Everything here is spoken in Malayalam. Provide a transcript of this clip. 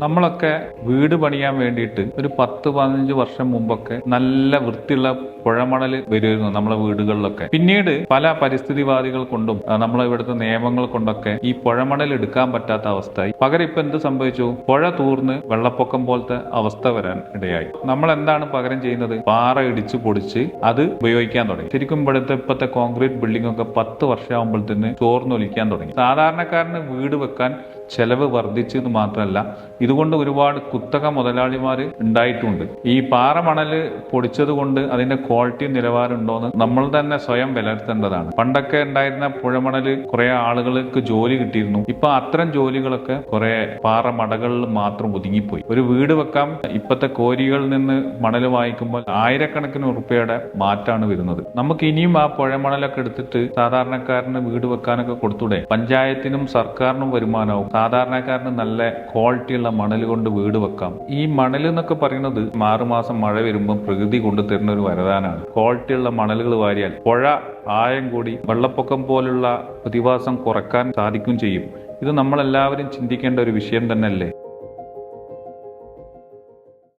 നമ്മളൊക്കെ വീട് പണിയാൻ വേണ്ടിയിട്ട് ഒരു പത്ത് പതിനഞ്ച് വർഷം മുമ്പൊക്കെ നല്ല വൃത്തിയുള്ള പുഴമണൽ വരുമായിരുന്നു നമ്മളെ വീടുകളിലൊക്കെ. പിന്നീട് പല പരിസ്ഥിതിവാദികൾ കൊണ്ടും നമ്മളെ ഇവിടുത്തെ നിയമങ്ങൾ കൊണ്ടൊക്കെ ഈ പുഴമണൽ എടുക്കാൻ പറ്റാത്ത അവസ്ഥയായി. പകരം ഇപ്പൊ എന്ത് സംഭവിച്ചു? പുഴ തൂർന്ന് വെള്ളപ്പൊക്കം പോലത്തെ അവസ്ഥ വരാൻ ഇടയായി. നമ്മൾ എന്താണ് പകരം ചെയ്യുന്നത്? പാറ ഇടിച്ച് പൊടിച്ച് അത് ഉപയോഗിക്കാൻ തുടങ്ങി. ശരിക്കും ഇവിടുത്തെ ഇപ്പോഴത്തെ കോൺക്രീറ്റ് ബിൽഡിംഗ് ഒക്കെ പത്ത് വർഷമാകുമ്പോഴത്തേന് ചോർന്നൊലിക്കാൻ തുടങ്ങി. സാധാരണക്കാരന് വീട് വെക്കാൻ ചെലവ് വർദ്ധിച്ചു എന്ന് മാത്രമല്ല ഇതുകൊണ്ട് ഒരുപാട് കുത്തക മുതലാളിമാർ ഉണ്ടായിട്ടുണ്ട്. ഈ പാറമണൽ പൊടിച്ചത് കൊണ്ട് അതിന്റെ ക്വാളിറ്റി നിലവാരം ഉണ്ടോന്ന് നമ്മൾ തന്നെ സ്വയം വിലയിരുത്തേണ്ടതാണ്. പണ്ടൊക്കെ ഉണ്ടായിരുന്ന പുഴമണൽ കുറെ ആളുകൾക്ക് ജോലി കിട്ടിയിരുന്നു. ഇപ്പൊ അത്തരം ജോലികളൊക്കെ കുറെ പാറമടകളിൽ മാത്രം ഒതുങ്ങിപ്പോയി. ഒരു വീട് വെക്കാം ഇപ്പത്തെ കോരികളിൽ നിന്ന് മണൽ വാങ്ങിക്കുമ്പോൾ ആയിരക്കണക്കിന് ഉറുപ്പയുടെ മാറ്റാണ് വരുന്നത്. നമുക്ക് ഇനിയും ആ പുഴമണലൊക്കെ എടുത്തിട്ട് സാധാരണക്കാരന് വീട് വെക്കാനൊക്കെ കൊടുത്തൂടെ? പഞ്ചായത്തിനും സർക്കാരിനും വരുമാനവും സാധാരണക്കാരന് നല്ല ക്വാളിറ്റിയുള്ള മണൽ കൊണ്ട് വീട് വെക്കാം. ഈ മണൽ എന്നൊക്കെ പറയുന്നത് ആറുമാസം മഴ വരുമ്പോൾ പ്രകൃതി കൊണ്ടു തരുന്ന ഒരു വരദാനാണ്. ക്വാളിറ്റിയുള്ള മണലുകൾ വാരിയാൽ പുഴ ആയം കൂടി വെള്ളപ്പൊക്കം പോലുള്ള പ്രതിഭാസം കുറയ്ക്കാൻ സാധിക്കും ചെയ്യും. ഇത് നമ്മളെല്ലാവരും ചിന്തിക്കേണ്ട ഒരു വിഷയം തന്നെയല്ലേ?